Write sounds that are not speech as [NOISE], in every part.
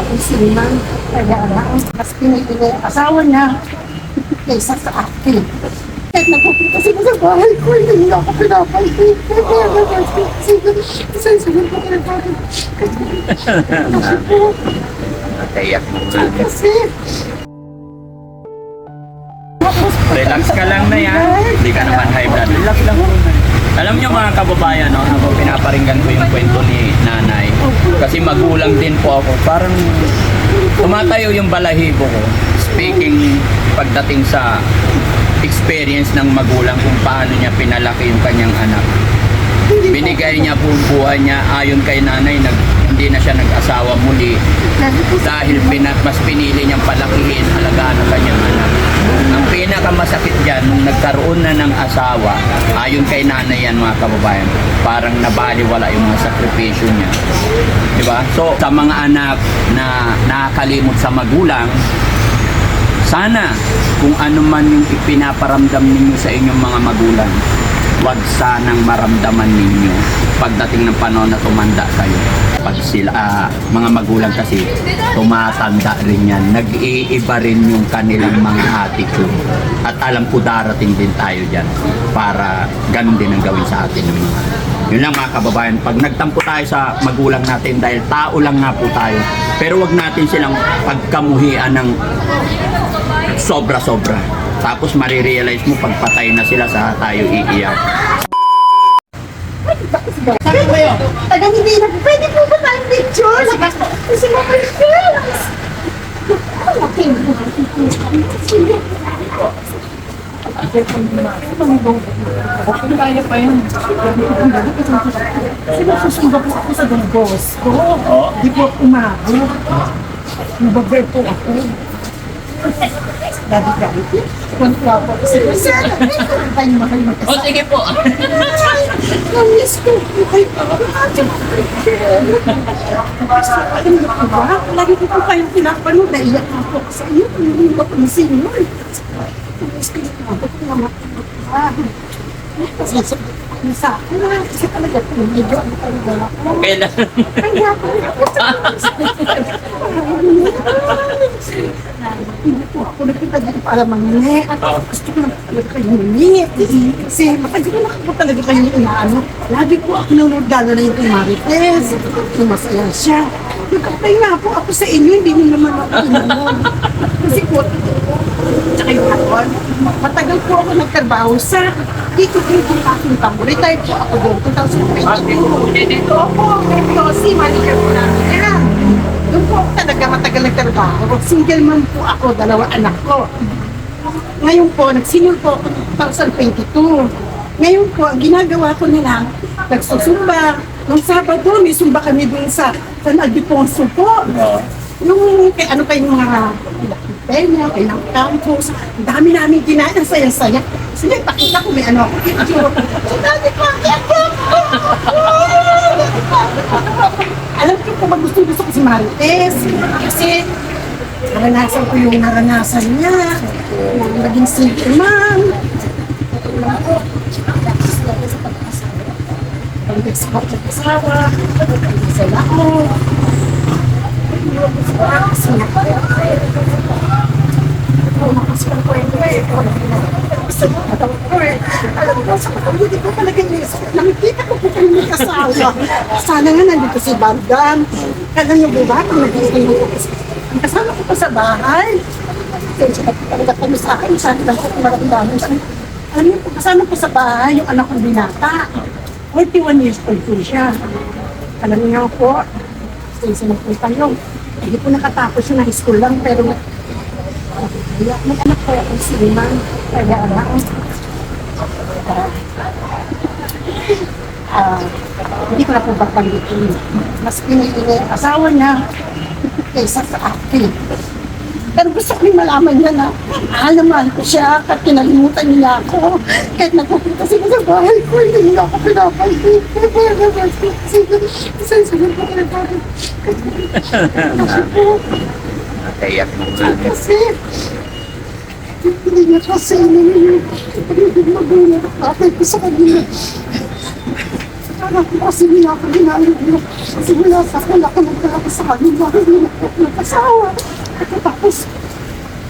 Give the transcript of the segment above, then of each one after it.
kung sino man. Kaya lang, mas pinili niya yung asawa niya kaysa sa akin. Kahit napupunta sila sa bahay ko, hindi nila ako pinapansin. Kaya naman, isang sunod ko kaya natin. Kasi po, Natayak mo nga. kasi, Relax ka lang na yan. Hindi ka naman high blood. Relax lang muna. Alam niyo mga kababayan, no, habang pinaparinggan ko yung kwento ni nanay, kasi magulang din po ako, parang tumatayo yung balahibo ko. Speaking pagdating sa experience ng magulang kung paano niya pinalaki yung kanyang anak. Binigay niya po buhay niya ayon kay nanay, nag, hindi na siya nag-asawa muli dahil pina, mas pinili niyang palakihin, alagaan ang kanyang anak. Ang pinakamasakit dyan, nung nagkaroon na ng asawa, ayon kay nanay yan mga kababayan, parang nabaliwala yung mga sakripisyo niya. Di ba? So, sa mga anak na nakakalimot sa magulang, sana kung ano man yung ipinaparamdam ninyo sa inyong mga magulang, wag sanang maramdaman ninyo pagdating ng panahon na tumanda kayo. Pag sila, ah, mga magulang kasi, tumatanda rin yan. Nag-iiba rin yung kanilang mga attitude. At alam ko darating din tayo dyan para ganun din ang gawin sa atin ng yun lang mga kababayan, pag nagtampo tayo sa magulang natin dahil tao lang nga po tayo, pero wag natin silang pagkamuhian ng sobra-sobra. Tapos marirealize mo pagpatay na sila sa tayo iiyak. Tagang hindi na, pwede po ba tayong picture? Kasi ma-picture. Okay. Okay, kaya pa yun. Sinususunod po ako sa Don Bosco. Di po ako umabot. Nabagal po ako. Daddy daddy. Kontra po ako sa Sir, mahal O, magkasama. sige po. Namiss ko. Ay, Alam niyo po ba? Lagi ko po kayong pinapanood. Naiyak na po sa inyo. Hindi ko po nasin yun. Namiss ko yung mga ko na matulog. Kasi na. Talaga po medyo ano talaga ako. Lang. Kaya po. Hindi po ako nakita dito para mangingi. At gusto ko lang talaga kayo humingi. Kasi matagal na ako talaga inaano. Lagi po ako nanonood lalo na yung kay Marites. Yung masaya siya. Nagkapay nga po ako sa inyo, hindi niyo naman ako nanonood. Kasi po, tsaka yung hapon, matagal po ako nagtrabaho sa dito dito yung aking tambo. Retired po ako doon, 2022. Dito ako, dito si manager po namin yan. Doon po ako talaga matagal nagtrabaho. Single man po ako, dalawa anak ko. Ngayon po, nag-senior po ako ng 2022. Ngayon po, ang ginagawa ko nila, nagsusumba. Nung Sabado, may sumba kami dun sa San Albiponso po. Yung kay ano kay mga Peña, kay ng campus. Ang dami namin kinain, ang saya-saya. Sige, pakita ko may ano ako. picture. Ang dami ang Alam ko ba gusto gusto ko si Marites. Kasi naranasan ko yung naranasan niya. Yung naging single mom. Alam ko, tapos tapos sa pag-asawa. Pag-export sa asawa, sa lako. Alam mo, sa kapatid ko talaga inisip. Nakikita ko po kayo may kasawa. Sana nga nandito si Bandam. Alam niyo ba, kung nag-iisip ko kasi ang kasama ko pa sa bahay. Kasi talaga kami sa akin, sana lang ko kung maramdaman siya. Alam niyo po, kasama ko sa bahay yung anak kong binata. 41 years old po siya. Alam niyo po, sa na po tayo. Hindi po nakatapos yung high school lang, pero kaya mag-anak ko ako si Liman. Kaya lang, ah, hindi ko na po babanggitin. Mas pinili niya yung asawa niya kaysa sa akin. Pero gusto ko yung malaman niya na mahal na mahal ko siya kahit kinalimutan niya ako. Kahit nagpupunta sila sa bahay ko, hindi niya ako pinapansin. Kaya naman, ko kaya natin. [LAUGHS] Kasi po, Natayak mo nga. Kasi niya kasi yun pagiging magulang. Atay ko sa kanila. Parang kasi niya ako ginagawa. Simula sa wala ko nagdala sa kanila. Hindi na po nag-asawa. At tapos,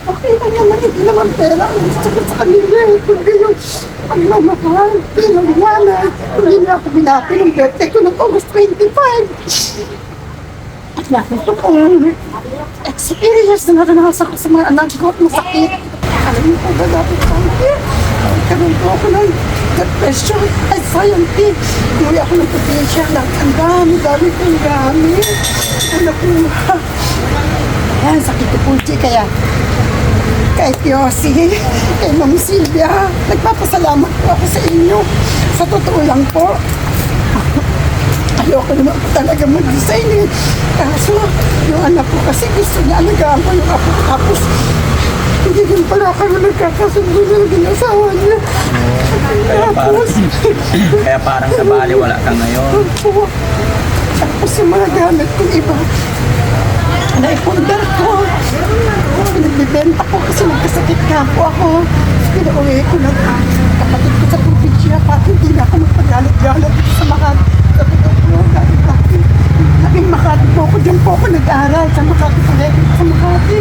okay lang naman, hindi naman pera. Gusto ko sa kanila eh. Kundi yung pagmamahal, pinaliwanag. Hindi niya ako binati ng birthday ko ng August 25. At nakita ko experience na naranasan ko sa mga anak ko at masakit. Alam niyo ba dati sa akin? Karoon po ako ng depression, anxiety. Umuwi ako ng probinsya lang. Ang dami, dami kong gamit. Ano po, Ayan, sakit ko po. Kaya, kay Yossi, kay Ma'am Silvia, nagpapasalamat po ako sa inyo. Sa totoo lang po, ayoko naman po talaga mag-design eh. Kaso, yung anak ko kasi gusto niya alagaan ko yung apo. Tapos, din pala kami nagkakasundo na yung asawa niya. Kaya parang, kaya parang nabali wala ka ngayon. po, tapos yung mga gamit kong iba, naipundar ko. Pinagbibenta ko kasi nagkasakit nga po ako. Pinauwi ko ng kapatid ko sa probinsya para hindi na ako magpagalit-galit sa. Sa totoo po, dahil dati, naging Makati po ako. Diyan po ako nag-aaral sa Makati sa Makati.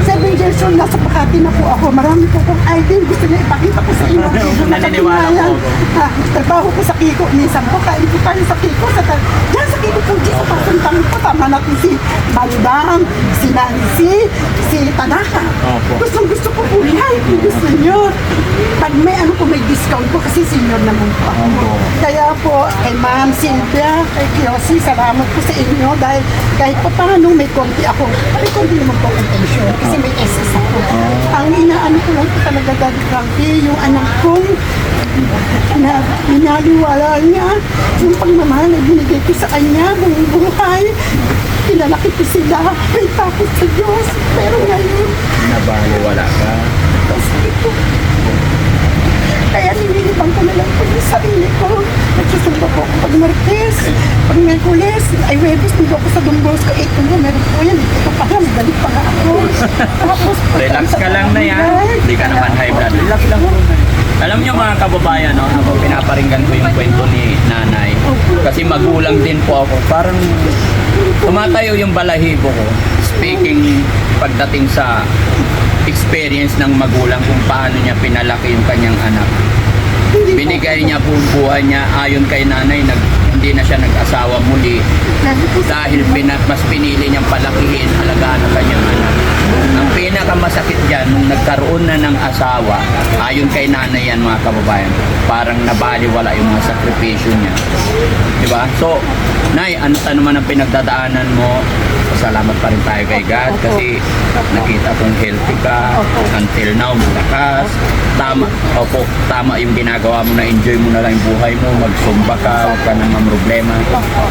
Seven years old, nasa Makati na po ako. Marami po akong idea. Gusto niya ipakita ko sa inyo. Naniniwala po ako. Ah, trabaho ko sa Kiko. Minsan po, kain ko tayo sa Kiko. Sa tal- Diyan sa Kiko po, G, sa pasuntan ko. Tama natin si Bandang, si Nancy, si Tanaka. Opo. Gustong gusto ko po yan. Gusto nyo. Pag may po, may discount po kasi senior naman po ako. Opo. Kaya po, kay Ma'am Cynthia, kay Kiyosi, salamat po sa inyo dahil kahit pa paano may konti ako. May konti naman po akong pension kasi may SS ako. Ang inaano ko lang po talaga, Daddy Frankie, yung anak kong na minaliwala niya yung pagmamahal na binigay ko sa kanya buong buhay. Pinalaki ko sila. May tapos sa Diyos. Pero ngayon, Nabali wala ka. kasi ko. Kaya nililibang ko na lang po yung sarili ko. Nagsusumba po ako pag Martes, pag Merkules, ay Webes, dito ako sa Dombos ko. 8 ko meron po yan. Ito pa nga, magaling pa nga ako. [LAUGHS] Tapos, Relax ka lang na yan. Hindi ka naman high blood. Relax lang po. Alam niyo mga kababayan, no, habang pinaparinggan ko yung kwento ni nanay, kasi magulang din po ako, parang tumatayo yung balahibo ko. Speaking pagdating sa experience ng magulang kung paano niya pinalaki yung kanyang anak. Binigay niya po buhay niya ayon kay nanay, nag, hindi na siya nag-asawa muli dahil pina, mas pinili niyang palakihin, alagaan ang kanyang anak. Ang pinakamasakit dyan, nung nagkaroon na ng asawa, ayon kay nanay yan mga kababayan, parang nabaliwala yung mga sakripisyo niya. Di ba? So, Nay, ano ta naman ang pinagdadaanan mo? Salamat pa rin tayo kay God kasi nakita kong healthy ka until now, malakas. Tama, opo, tama yung ginagawa mo na enjoy mo na lang yung buhay mo, magsumba ka, huwag ka naman problema.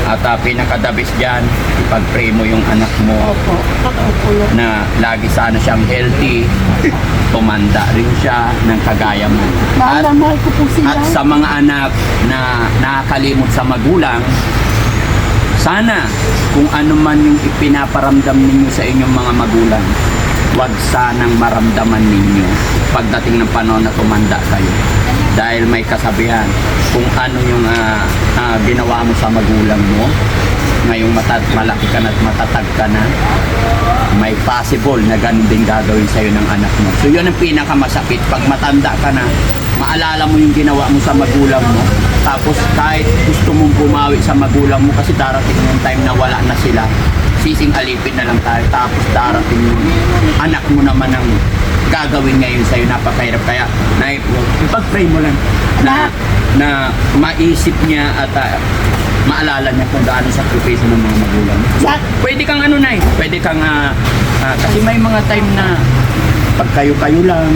At uh, pinakadabis dyan, ipag-pray mo yung anak mo Opo. Opo. na lagi sana siyang healthy, tumanda rin siya ng kagaya mo. Mahal At, mahal ko po sila. at sa mga anak na nakakalimot sa magulang, sana kung ano man yung ipinaparamdam ninyo sa inyong mga magulang, wag sanang maramdaman ninyo pagdating ng panahon na tumanda kayo. Dahil may kasabihan, kung ano yung ah, ah, ginawa mo sa magulang mo, ngayong mata- malaki ka na at matatag ka na, may possible na ganun din gagawin sa'yo ng anak mo. So yun ang pinakamasakit. Pag matanda ka na, maalala mo yung ginawa mo sa magulang mo. Tapos kahit gusto mong bumawi sa magulang mo kasi darating yung time na wala na sila, sising alipin na lang tayo. Tapos darating yung anak mo naman ang gagawin ngayon sa'yo. Napakahirap. Kaya, na, ipag-pray mo lang na, na maisip niya at ah, maalala niya kung gaano sakripisyo ng mga magulang. Sa- Pwede kang ano na pwede kang ah, ah, kasi may mga time na pag kayo-kayo lang,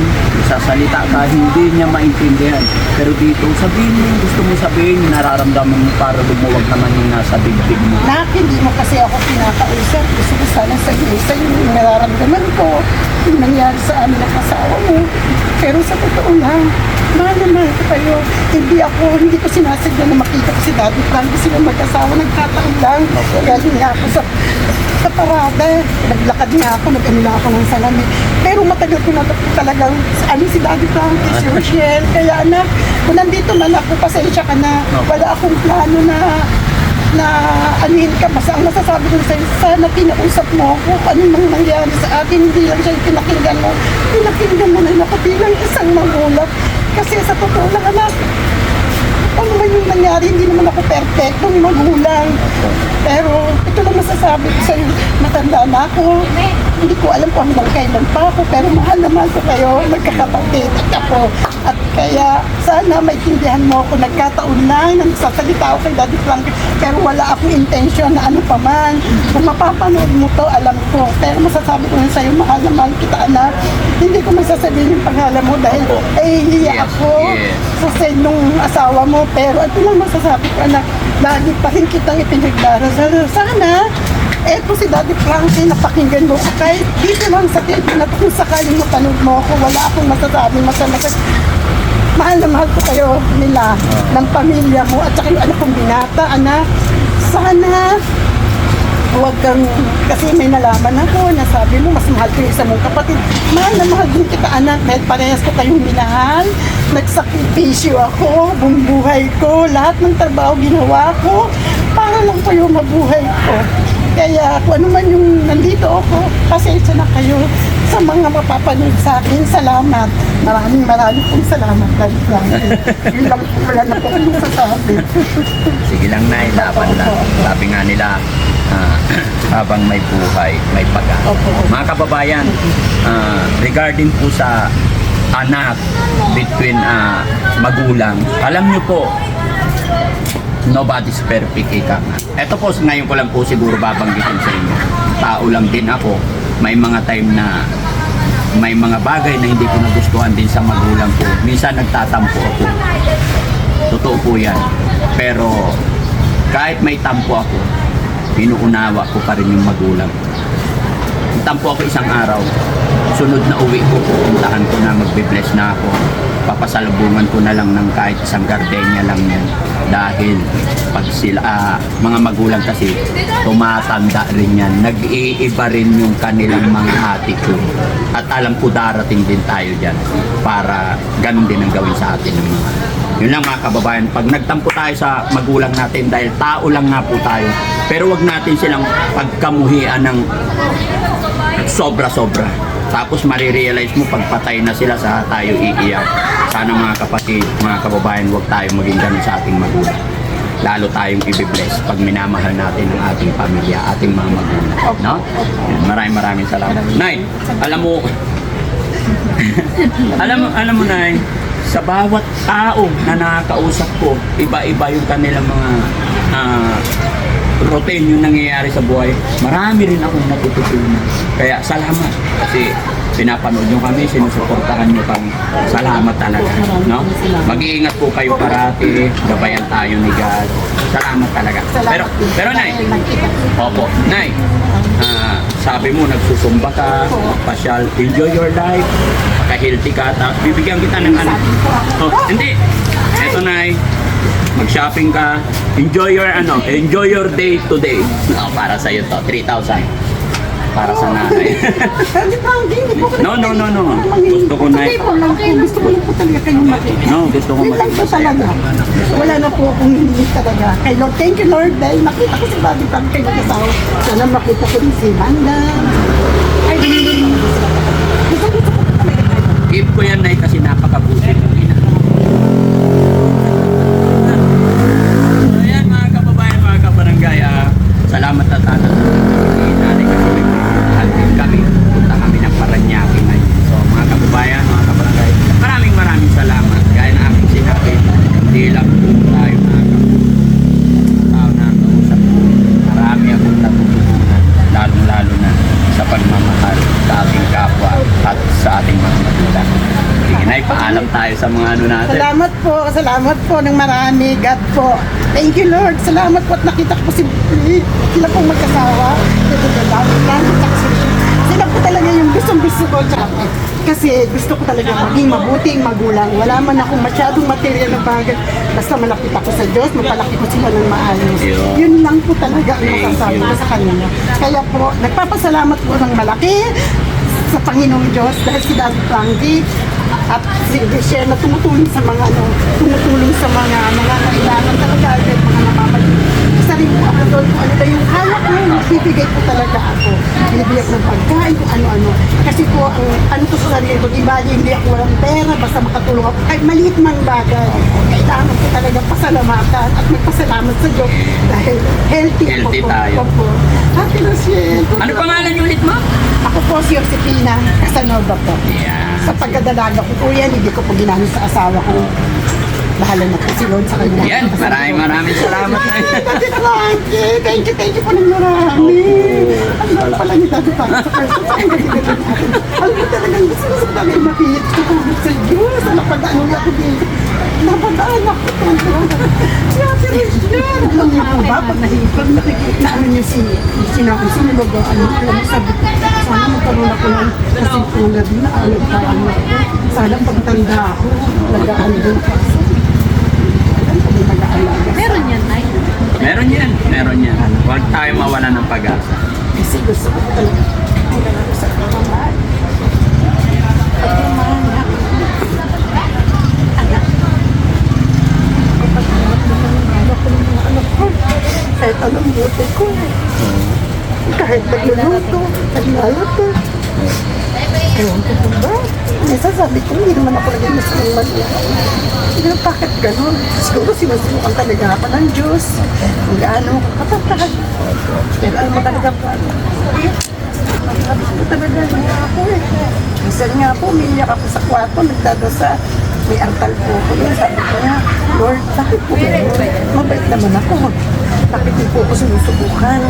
sasalita ka, hindi niya maintindihan. Pero dito, sabihin mo yung gusto mo sabihin, nararamdaman mo para lumuwag naman yung nasa bibig mo. Nak, hindi mo kasi ako pinakausap. Gusto ko sana sa iyo yung nararamdaman ko, yung nangyari sa amin ng asawa mo. Pero sa totoo lang, mahal na mahal ko kayo. Hindi ako, hindi ko sinasadya na makita ko si Daddy Frank kasi nung mag-asawa nagkataon lang. Galing nga ako sa, sa parada. Naglakad nga ako, nag-ano na ako ng salamin. Pero matagal ko na talagang, ano si Daddy Frank, si Rochelle. Kaya anak, Kung nandito man ako, pasensya ka na. Wala akong plano na na anuhin ka. Basta ang masasabi ko sa'yo, sana kinausap mo ako kung ano nang nangyari sa akin. Hindi lang siya pinakinggan mo. Pinakinggan mo na rin ako bilang isang magulang. Kasi sa totoo lang, anak, ano man yung nangyari, hindi naman ako perfectong magulang. Pero ito lang masasabi ko sa'yo, matanda na ako. Hindi ko alam kung hanggang kailan pa ako, pero mahal na mahal ko kayo, magkakapatid at ako. At kaya sana maintindihan mo ako, nagkataon lang na nagsasalita ako kay Daddy Frank, pero wala akong intention na ano pa man. Kung mapapanood mo to, alam ko. Pero masasabi ko na sa'yo, mahal na mahal kita anak. Hindi ko masasabihin yung pangalan mo dahil eh, hiya Yes, ako yes. sa side nung asawa mo. Pero ito lang masasabi ko na lagi pa rin kitang ipinagdarasal. Sana, eto si Daddy Frankie, napakinggan mo ko kahit dito lang sa TV na kung sakaling mapanood mo ako, wala akong masasabi masama sa mahal na mahal ko kayo nila, ng pamilya mo, at saka yung anak kong binata, anak. Sana, huwag kang, kasi may nalaman ako na sabi mo, mas mahal ko yung isa mong kapatid. Mahal na mahal din kita, anak, dahil parehas ko kayong minahal. Nagsakripisyo ako, buong buhay ko, lahat ng trabaho ginawa ko, para lang kayo mabuhay ko. Kaya kung ano man yung nandito ako, pasensya na kayo sa mga mapapanood sa akin. Salamat. Maraming maraming pong salamat. Daddy Frankie. [LAUGHS] Yun lang po, wala na po akong sasabi. Sige lang, Nay. Laban lang. Sabi nga nila, ah, [CLEARS THROAT] habang may buhay, may pag-asa. Opo. Mga kababayan, ah, regarding po sa anak between ah, magulang, alam niyo po, nobody's perfect ika. Ito po, ngayon ko lang po siguro babanggitin sa inyo. Tao lang din ako. May mga time na may mga bagay na hindi ko nagustuhan din sa magulang ko. Minsan nagtatampo ako. Totoo po yan. Pero kahit may tampo ako, pinuunawa ko pa rin yung magulang ko. Tampo ako isang araw. Sunod na uwi ko, pupuntahan ko na, magbe-bless na ako. Papasalubungan ko na lang ng kahit isang gardenia lang yan. Dahil pag sila, ah, mga magulang kasi, tumatanda rin yan. Nag-iiba rin yung kanilang mga attitude. At alam ko darating din tayo dyan para ganun din ang gawin sa atin ng mga yun lang mga kababayan, pag nagtampo tayo sa magulang natin dahil tao lang nga po tayo, pero wag natin silang pagkamuhian ng sobra-sobra. Tapos marirealize mo pagpatay na sila sa tayo iiyak. Sana mga kapatid, mga kababayan, wag tayo maging ganun sa ating magulang. Lalo tayong ibibless pag minamahal natin ang ating pamilya, ating mga magulang. No? Maraming maraming salamat. Nay, alam mo, [LAUGHS] alam mo, alam mo Nay, sa bawat tao na nakakausap ko, iba-iba yung kanilang mga ah, routine yung nangyayari sa buhay. Marami rin akong natututunan. Kaya salamat kasi pinapanood nyo kami, sinusuportahan nyo kami. Salamat talaga. No? Mag-iingat po kayo parati, gabayan tayo ni God. Salamat talaga. Pero, pero Nay, Opo. Nay, ah, sabi mo nagsusumba ka, pasyal, enjoy your life, ka-healthy ka, tapos bibigyan kita ng ano. Oh, hindi. Eto Nay, mag-shopping ka, enjoy your ano, enjoy your day today. Oh, para sa iyo to, 3,000. Para sa nanay. Daddy Frankie, hindi po ko No, no, no, no. Gusto ko na- Okay po lang po. Gusto ko lang po talaga kayong makita. no, gusto ko Yun lang po makita talaga. Wala na po akong hindi talaga. Kay Lord, thank you Lord dahil nakita ko si Bobby Pag kayo nag-asawa. Sana makita ko rin si Manda. Ay, gusto ko po talaga kayo. Keep ko yan, Nay, kasi napakabuti ng ina. So, yan, mga kababayan, mga kabarangay, ah, salamat na tata sa nanay kasi may mahal din kami. Punta kami ng Paranaque ngayon. So, mga kababayan, mga kabarangay, maraming maraming salamat. Gaya na aking sinabi, hindi lang po tayo mga tao na kausap ko. Marami akong natutunan, lalong-lalo na sa pagmamahal sa ating kapwa at sa ating mga magulang. Sige na, paalam tayo sa mga ano natin. Salamat po, salamat po ng marami. God po. Thank you Lord. Salamat po at nakita ko po si sila pong mag-asawa. Sila po talaga yung gustong gusto ko. Kasi gusto ko talaga maging mabuting magulang. Wala man akong masyadong material na bagay. Basta malapit ako sa Diyos, mapalaki ko sila ng maayos. Yun. Lang po talaga ang masasabi ko sa kanila. Kaya po, nagpapasalamat po ng malaki sa Panginoong Diyos dahil si Daddy Frankie At si Michelle na tumutulong sa mga ano, tumutulong sa mga mga kailangan talaga at mga namamali. Isa rin po ako doon kung ano na yung kaya ko, nagbibigay po talaga ako. Binibigay ko ng pagkain, kung ano-ano. Kasi po, ang ano ko sa sarili ko, di ba, hindi ako walang pera, basta makatulong ako. Kahit maliit man bagay, kailangan ko talaga pasalamatan at magpasalamat sa Diyos dahil healthy, Healthy po. tayo. Ako po. Happy Rachel. Ano pangalan niyo ulit mo? Ako po si Josepina Casanova po. Yeah. Sa pagdadalaga ko po yan, hindi ko po ginamit sa asawa ko. Bahala na po si Lord sa kanya. Yan, maraming maraming salamat. Dati Frankie, thank you, thank you po ng marami. Ang mahal pala ni Dati Frankie sa person. Alam mo talagang gusto ko sa dami makita ko sa Diyos. Ano pa ano ako dito. Napadaan ako. Si Ate Rachel. Alam niyo po ba, pag nakikita ano niyo si sinabi, sinunog ang ano, alam mo sabi ko, sana magkaroon ako ng kasintulad na alam pa ano ako. Sana pagtanda ako, nagaan din pa. Alam ko, may nag-aalaga. Meron yan, Nay. Meron yan, meron yan. Huwag tayo mawala ng pag-asa. Kasi gusto ko talaga hanggang ako sa pamamahal. Kahit anong buti ko, kahit nagluluto, naglalato. Ewan ko ba? Minsan sabi ko, hindi naman ako naging mas ng mali. Pero bakit ganun? Siguro sinusukan talaga ako ng Diyos. Kung gaano ako. Pero alam mo talaga po, sabi ko talaga niya ako eh. Minsan nga po, umiiyak ako sa kwarto, nagdadasa. May artal po ako doon. Sabi ko nga, Lord, bakit po ganun? Mabait naman ako. Bakit hindi po ako sinusubukan?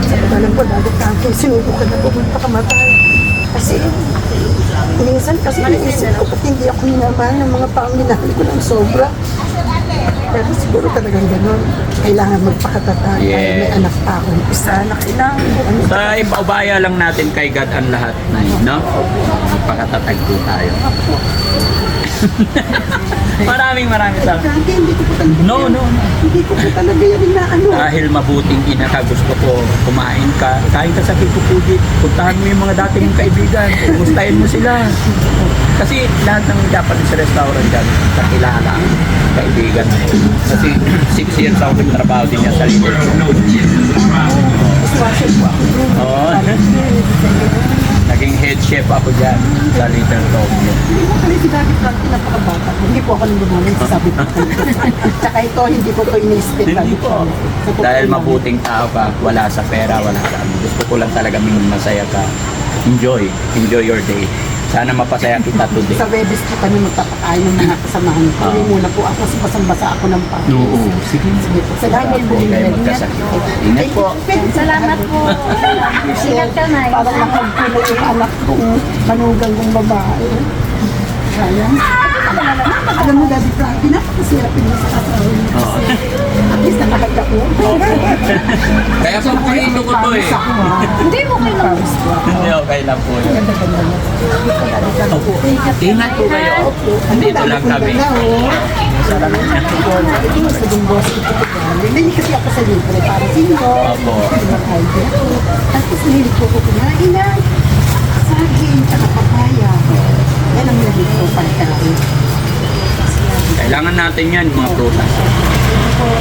Sabi ko, alam ko, dati tanto, sinubukan na po magpakamatay. Kasi, minsan kasi iniisip ko, pati hindi ako minamahal ng mga panginahal ko ng sobra. Pero siguro talagang ganun. Kailangan magpakatatag. Dahil may Yes. anak pa akong isa na kailangan ko. Ano, Sa ipaubaya lang natin kay God ang lahat na yun, no? Magpakatatag po tayo. [LAUGHS] maraming maraming. Dati hindi ko po talaga. No, no, no. Hindi ko po talaga yan na ano. Dahil mabuting ina ka, gusto ko kumain ka. Kain ka sa Kiko Pugit. Puntahan mo yung mga dati mong kaibigan. Kumustahin mo sila. Kasi lahat ng Japanese restaurant dyan, kakilala kaibigan. Kasi six years ako nagtrabaho din yan sa ako. Oo. Naging head chef ako dyan sa Little Tokyo. Hindi ko pala si napakabata. Hindi po ako gumawa sa sabi ko. [LAUGHS] Tsaka ito, hindi ko ito inispit. Hindi po. Dahil mabuting tao ka, wala sa pera, wala sa ano. Gusto ko lang talaga maging masaya ka. Enjoy. Enjoy your day. Sana mapasaya kita [LAUGHS] today. Sa Webes po kami magpapakain ng mga kasamahan ko. Yung muna po ako, kasi basang-basa ako ng pa. Oo. Sige. Sige po. Salamat po. Kayo magkasakit. Ingat po. [LAUGHS] Salamat po. Ingat ka, Nay. Parang nakagpila yung anak kong manugang kong babae. Sayang. [LAUGHS] Alam mo, Daddy Frankie, napakasirapin mo sa kasawa niya. Oo. At least nakahag ako. [LAUGHS] Kaya po purito ko to eh. [LAUGHS] Hindi mo kayo lang. Hindi, okay lang po. Ganda-ganda niya. Opo. Ingat po kayo. Andito lang kami. Hindi kasi ako sa libre para sino. Opo. Din. Tapos mahilig ko ko kumain na. Saging, tsaka papaya. Yan ang mahilig ko pagkain. Kailangan natin yan, mga prutas.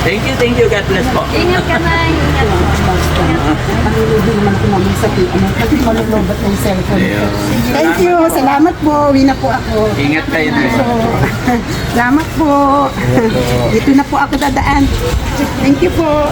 Thank you, thank you. God bless po. Ingat ka, Nay. Ingat. Basta. Manulubi naman ko naman sa ano. Kasi malulobat ng cellphone. Thank you. Salamat po. Uwi na po ako. Ingat kayo na. Salamat po. Dito na po ako dadaan. Thank you po.